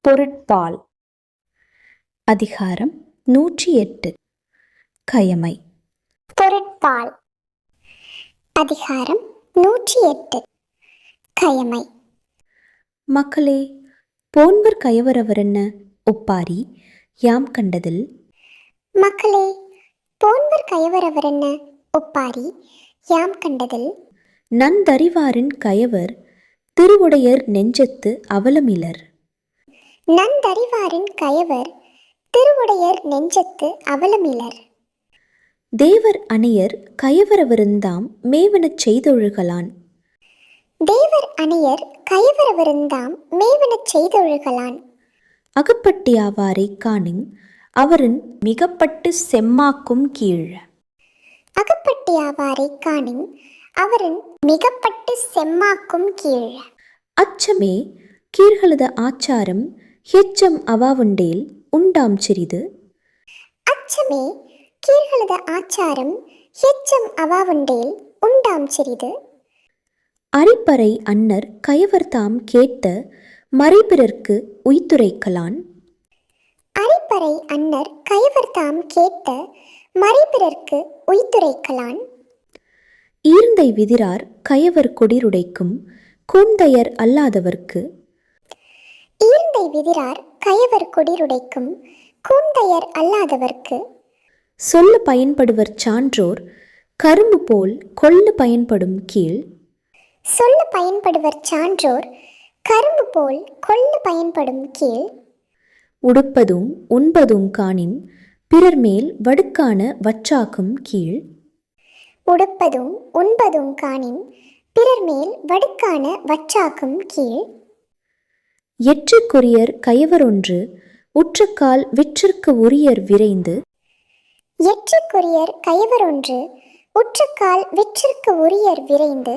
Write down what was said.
பொருட்பால். அதிகாரம் நூற்றி எட்டு கயமை. பொருட்பால். அதிகாரம் நூற்றி எட்டு கயமை. மக்களே போன்பர் கயவரவரென்ன? ஒப்பாரி யாம் கண்டதில். மக்களே போன்பர் கயவரவரென்ன? ஒப்பாரி யாம் கண்டதில். நன்தறிவாரின் கயவர் திருவுடையர் நெஞ்சத்து அவலமிலர். நன்தறிவாரின் கயவர் திருவுடையர் நெஞ்சத்து அவலமிலர். தேவர் அணையர் கயவரவிருந்தாம் மேவனச் செய்தொழுகலான். தேவர் அணையர் கயவரவிருந்தாம் மேவனச் செய்தொழுகலான். அகப்பட்டியாவாரை காணின் அவரின் மிகப்பட்டு செம்மாக்கும் கீழ். அகப்பட்டியாவாரை காணின் அவரின் மிகப்பட்டு செம்மாக்கும் கீழ். அச்சமே கீழ்களத ஆச்சாரம் ஹெச்சம் அவாவுண்டேல் உண்டாம் சிறிது. அச்சமே கீழ்களத ஆச்சாரம் எச்சம் அவாவுண்டேல் உண்டாம் சிறிது. அரிப்பறை அன்னர் கயவர்தாம் கேட்ட மறைபிறர்க்கு உய்த்துரைக்கலான் அரிப்பறை அன்னர் கயவர்தாம் கேட்ட மறைபிறர்க்கு உய்த்துரைக்கலான் ஈர்ந்தை விதிரார் கயவர் கொடிருடைக்கும் கூந்தையர் அல்லாதவர்க்கு. ஈர்ந்தை விதிரார் கயவர் கொடிருடைக்கும் கூந்தையர் அல்லாதவர்க்கு. சொல்ல பயன்படுவர் சான்றோர் கரும்பு போல் கொள்ள பயன்படும் கீழ் சொல்ல பயன்படுவர் சான்றோர் கரும்பு போல் கொள்ள பயன்படும் கீழ். உடுப்பதும் உண்பதும் காணின் பிறர் மேல் வடுக்கான வற்றாக்கும் கீழ். உடுப்பதும் உண்பதும் காணின் பிறர் மேல் வடுக்கான வற்றாக்கும் கீழ். எற்றுக்குரியர் கயவரொன்று உற்றக்கால் விற்றிற்கு உரியர் விரைந்து. எற்றுக்குரியர் கயவர் ஒன்று உற்றுக்கால் விற்றிற்கு உரியர் விரைந்து.